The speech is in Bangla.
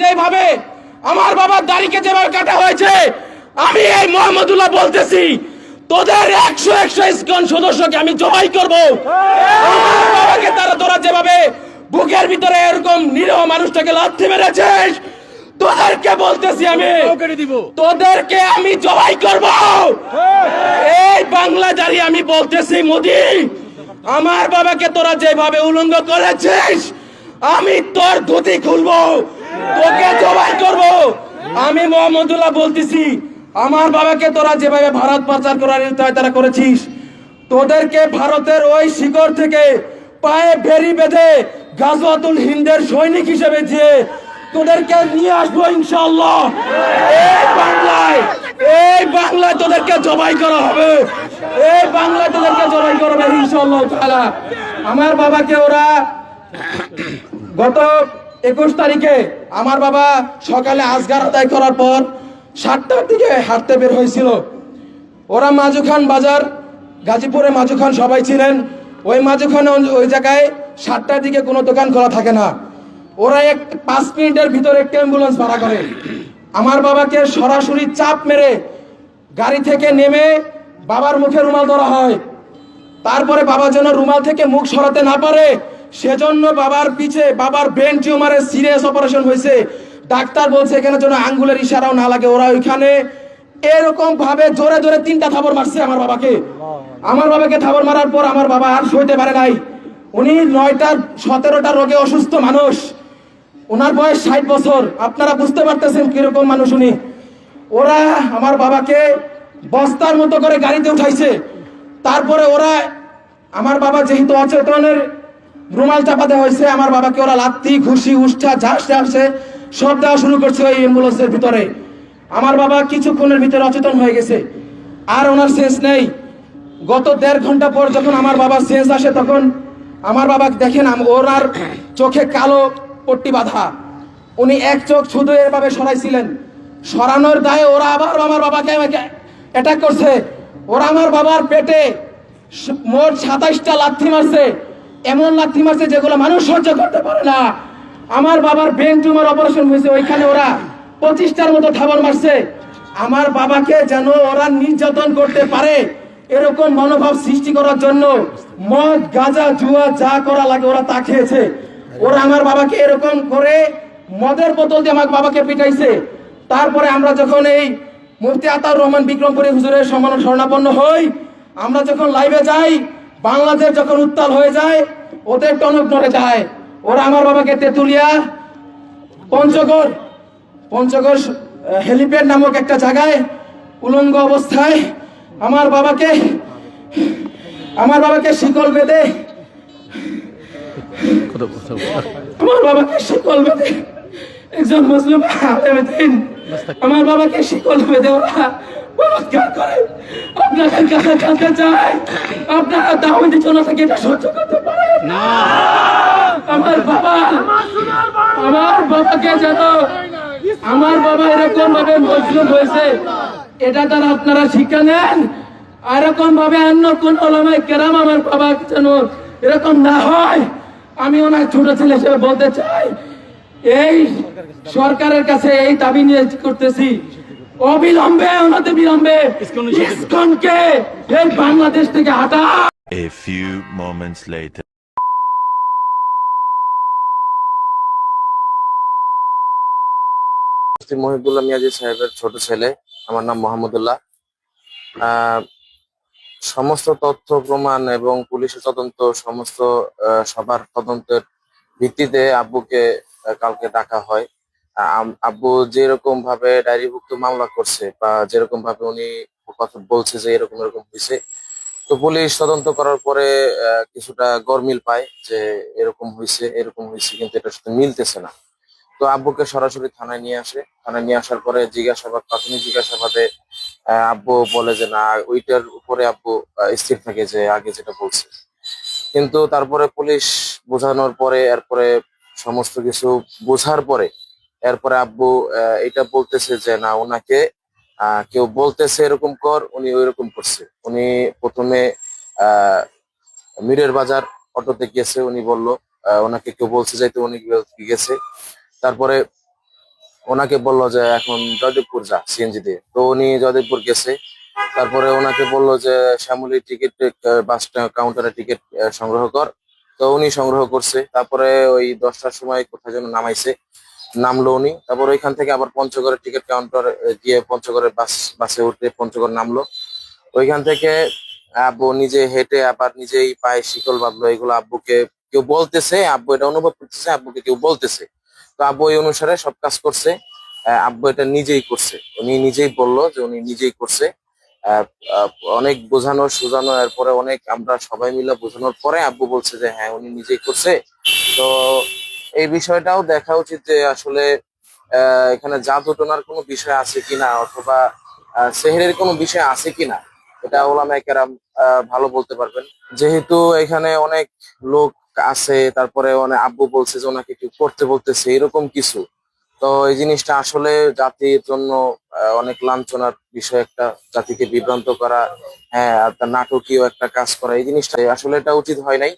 যেভাবে আমার বাবার দাড়িকে যেভাবে কাটা হয়েছে আমি এই মোহাম্মদুল্লাহ বলতেছি তোদের একশো একশো ইস্কন সদস্যকে আমি জবাই করব। আমার বাবাকে তারা তোরা যেভাবে বুকের ভিতরে এরকম নিরহ মানুষটাকে লাথি মেরেছিস তোদেরকে বলতেছি আমি তোদেরকে আমি জবাই করব। এই বাংলা জারি আমি বলতেছি মোদি আমার বাবাকে তোরা যেভাবে উলঙ্গ করেছিস আমি তোর ধুতি খুলবো। তোকে জবাই করব। আমি মোহাম্মদুল্লাহ বলতেছি, আমার বাবাকে তোরা যেভাবে ভারত পাচার করার তারা করেছিস, তোদেরকে ভারতের ওই শিকড় থেকে পায়ে বেরি বেঁধে গাজওয়াতুল হিন্দের সৈনিক হিসেবে যে তোদেরকে নিয়ে আসব ইনশাল্লাহ এই বাংলায় এই বাংলায় তোদেরকে জবাই করা হবে। এই বাংলায় তোদেরকে জবাই করা হবে ইনশাল্লাহ আমার বাবাকে ওরা গত একুশ তারিখে আমার বাবা সকালে আজগার আদায় করার পর সাতটার দিকে হাঁটতে বের হয়েছিল। ওরা মাজুখান বাজার, গাজীপুরে মাজুখান সবাই ছিলেন। ওই মাজুখান ওই জায়গায় সাতটার দিকে কোনো দোকান খোলা থাকে না। ওরা এক পাঁচ মিনিটের ভিতরে একটা অ্যাম্বুলেন্স ভাড়া করে। আমার বাবাকে সরাসরি চাপ মেরে গাড়ি থেকে নেমে বাবার মুখে রুমাল ধরা হয়। তারপরে বাবা যেন রুমাল থেকে মুখ সরাতে না পারে সেজন্য বাবার পিছে, বাবার ব্রেন টিউমারের সিরিয়াস অপারেশন হয়েছে। ডাক্তার বলছে, এখানে যেন আঙ্গুলের ইশারাও না লাগে। ওরা ওইখানে এরকম ভাবে জোরে জোরে তিনটা থাবর মারছে আমার বাবাকে। আমার বাবাকে থাবর মারার পর আমার বাবা আর সইতে পারে নাই। উনি নয়টার সতেরোটা রোগে অসুস্থ মানুষ। ওনার বয়স ষাট বছর। আপনারা বুঝতে পারতেছেন কীরকম মানুষ উনি। ওরা আমার বাবাকে বস্তার মতো করে গাড়িতে উঠাইছে। তারপরে ওরা, আমার বাবা যেহেতু অচেতনের রুমাল চাপাতে হয়েছে, আমার বাবাকে ওরা লাত্তি, ঘুষি, উষ্ঠা, ঝাঁস আসছে সব দেওয়া শুরু করছে ওই অ্যাম্বুলেন্সের ভিতরে। আমার বাবা কিছুক্ষণের ভিতরে অচেতন হয়ে গেছে। আর ওনার শেষ নেই। গত দেড় ঘণ্টা পর যখন আমার বাবার শেষ আসে, তখন আমার বাবা দেখেন ওনার চোখে কালো পট্টি বাঁধা। উনি এক চোখ শুধু এভাবে সরাইছিলেন। সরানোর দায়ে ওরা আবার আমার বাবাকে অ্যাটাক করছে। ওরা আমার বাবার পেটে মোট সাতাইশটা লাথি মারছে। এমন লাথি মারছে যেগুলো মানুষ সহ্য করতে পারে না। আমার বাবার ব্রেন টিউমার অপারেশন হয়েছে, ওইখানে ওরা পঁচিশটার মতো থাবর মারছে। আমার বাবাকে যেন ওরা নির্যাতন করতে পারে, এরকম মনোভাব সৃষ্টি করার জন্য মদ, গাঁজা, জুয়া যা করা লাগে ওরা তা খেয়েছে। ওরা আমার বাবাকে এরকম করে মদের বোতল দিয়ে আমার বাবাকে পিটাইছে। তারপরে আমরা যখন এই মুফতি আতাউর রহমান বিক্রমপুরী হুজুরের সম্মান স্বর্ণাপন্ন হই, আমরা যখন লাইভে যাই বাংলাদেশ যখন উত্তাল হয়ে যায়, ওদের টনক নড়ে যায়। ওরা আমার বাবাকে তেতুলিয়া, পঞ্চগড় পঞ্চগড় হেলিপ্যাড নামক একটা জায়গায় উলঙ্গ অবস্থায় আমার বাবাকে আমার বাবাকে শিকল বেঁধে, আমার বাবাকে শিকল বেঁধে একজন মুসলিম আলেমে দিন। আমার বাবাকে শিকল বেঁধে ওরা বলৎকার করে কাছে আপনারা দাওয়াতি জনতাকে এটা সহ্য করতে পারেন না। আমার বাবা আমার বাবাকে যেন আমার বাবা এরকম ভাবে মজলুম হয়েছে এটা তারা আপনারা শিক্ষা নেন। এরকম ভাবে অন্য কোন ওলামায় কেরাম আমার বাবা যেন এরকম না হয়। আমি ওনার ছোট ছেলে হিসেবে বলতে চাই এই সরকারের কাছে এই দাবি নিয়ে করতেছি। অবিলম্বে ওনাতে বিলম্বে ইসকনকে এই বাংলাদেশ থেকে হাঁটা। A few moments later. Mohibullah Miyaji সাহেবের ছোট ছেলে আমার নাম মোহাম্মদুল্লাহ। আহ, সমস্ত তথ্য প্রমাণ এবং পুলিশের তদন্ত সমস্ত আহ, সবার তদন্তের ভিত্তিতে আব্বুকে কালকে ডাকা হয়। আব্বু যেরকম ভাবে ডায়েরিভুক্ত মামলা করছে বা যেরকম ভাবে উনি কথা বলছে যে এরকম এরকম হয়েছে তো পুলিশ তদন্ত করার পরে কিছুটা গরমিল পায় যে এরকম হয়েছে এরকম হয়েছে কিন্তু এটার সাথে মিলতেছে না। তো আব্বুকে সরাসরি থানায় নিয়ে আসে। থানায় নিয়ে আসার পরে জিজ্ঞাসাবাদ, প্রাথমিক জিজ্ঞাসাবাদে আব্বু বলে যে, না, ওইটার উপরে আব্বু স্থির থাকে যে আগে যেটা বলছে। কিন্তু তারপরে পুলিশ বোঝানোর পরে, এরপরে সমস্ত কিছু বোঝার পরে এরপরে আব্বু এটা বলতেছে যে, না ওনাকে কেউ বলতেছে এরকম কর, উনি ওইরকম করছে। উনি প্রথমে মিরের বাজার অটোতে গেছে, উনি বলল ওনাকে কেউ বলছে যাইতে, উনি গেছে। তারপরে ওনাকে বলল যে, এখন জয়দেবপুর যা সিএনজি দিয়ে। তো উনি জয়দেবপুর গেছে। তারপরে ওনাকে বলল যে, শ্যামলী টিকিট বাস কাউন্টারে টিকিট সংগ্রহ কর। তো উনি সংগ্রহ করছে। তারপরে ওই দশটার সময় কোথায় যেন নামাইছে। নামলো উনি। তারপর ওইখান থেকে আবার পঞ্চগড়ের টিকিট কাউন্টার গিয়ে পঞ্চগড়ের বাস, বাসে উঠে পঞ্চগড় নামলো। ওইখান থেকে আব্বু নিজে হেঁটে আবার নিজেই পায়ে শিকল বাঁধলো। এগুলো আব্বুকে কেউ বলতেছে, আব্বু এটা অনুভব করতেছে, আব্বুকে কেউ বলতেছে। তো আব্বু এই অনুসারে সব কাজ করছে। আব্বু এটা নিজেই করছে। উনি নিজেই বলল যে উনি নিজেই করছে। অনেক বোঝানো, সোজানো, এরপরে অনেক আমরা সবাই মিলে বোঝানোর পরে আব্বু বলছে যে হ্যাঁ উনি নিজেই করছে। তো এই বিষয়টাও দেখা উচিত যে আসলে এখানে জাদু টোনার কোনো বিষয় আছে কিনা অথবা সেহেরের কোনো বিষয় আছে কিনা? এটা ওলামা কেরাম ভালো বলতে পারবেন। যেহেতু এখানে অনেক লোক আছে, তারপরে অনেক আব্বু বলছে যে, ওনাকে কেউ করতে বলতেছে, এরকম কিছু। তো এই জিনিসটা আসলে জাতির জন্য অনেক লাঞ্ছনার বিষয় একটা, জাতিকে বিভ্রান্ত করা হ্যাঁ নাটকীয় একটা কাজ করা, এই জিনিসটা আসলে এটা উচিত হয় নাই।